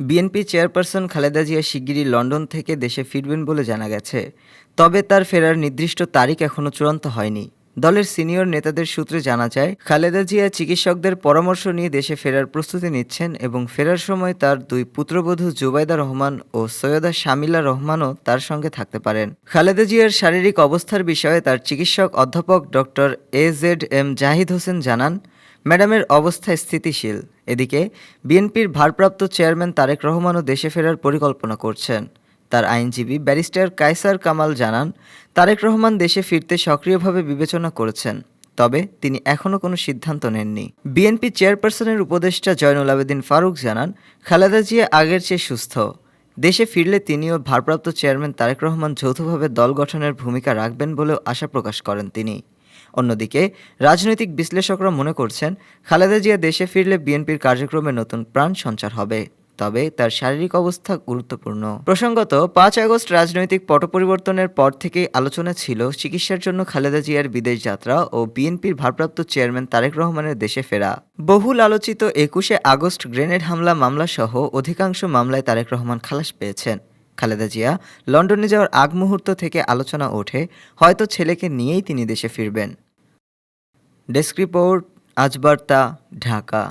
BNP chairperson Khaleda Zia শিগগিরই London থেকে দেশে ফিরবেন বলে জানা গেছে। তবে তার ফেরার নির্দিষ্ট তারিখ এখনও চূড়ান্ত হয়নি। দলের সিনিয়র নেতাদের সূত্রে জানা যায়, খালেদা জিয়া চিকিৎসকদের পরামর্শ নিয়ে দেশে ফেরার প্রস্তুতি নিচ্ছেন এবং ফেরার সময় তার দুই পুত্রবধূ জুবাইদা রহমান ও সৈয়দা শামিলা রহমানও তার সঙ্গে থাকতে পারেন। খালেদা জিয়ার শারীরিক অবস্থার বিষয়ে তার চিকিৎসক অধ্যাপক doctor A Z M Zahid Hossain জানান ম্যাডামের অবস্থা স্থিতিশীল। এদিকে, বিএনপির ভারপ্রাপ্ত চেয়ারম্যান তারেক রহমানও দেশে ফেরার পরিকল্পনা করছেন। তার আইনজীবী ব্যারিস্টার কায়সার কামাল জানান, তারেক রহমান দেশে ফিরতে সক্রিয়ভাবে বিবেচনা করেছেন, তবে তিনি এখনও কোনো সিদ্ধান্ত নেননি। বিএনপি চেয়ারপারসনের উপদেষ্টা জয়নুল আবেদিন ফারুক জানান, খালেদা জিয়া আগের চেয়ে সুস্থ। দেশে ফিরলে তিনিও ভারপ্রাপ্ত চেয়ারম্যান তারেক রহমান যৌথভাবে দল গঠনের ভূমিকা রাখবেন বলেও আশা প্রকাশ করেন তিনি। অন্যদিকে, রাজনৈতিক বিশ্লেষকরা মনে করছেন, খালেদা জিয়া দেশে ফিরলে বিএনপির কার্যক্রমে নতুন প্রাণ সঞ্চার হবে, তবে তার শারীরিক অবস্থা গুরুত্বপূর্ণ। প্রসঙ্গত, পাঁচ আগস্ট রাজনৈতিক পট পরিবর্তনের পর থেকেই আলোচনা ছিল চিকিৎসার জন্য খালেদা জিয়ার বিদেশ যাত্রা ও বিএনপির ভারপ্রাপ্ত চেয়ারম্যান তারেক রহমানের দেশে ফেরা। বহুল আলোচিত একুশে আগস্ট গ্রেনেড হামলা মামলা সহ অধিকাংশ মামলায় তারেক রহমান খালাস পেয়েছেন। খালেদা জিয়া লন্ডনে যাওয়ার আগ মুহূর্ত থেকে আলোচনা ওঠে, হয়তো ছেলেকে নিয়েই তিনি দেশে ফিরবেন। ডেস্ক রিপোর্ট আজ বার্তা ঢাকা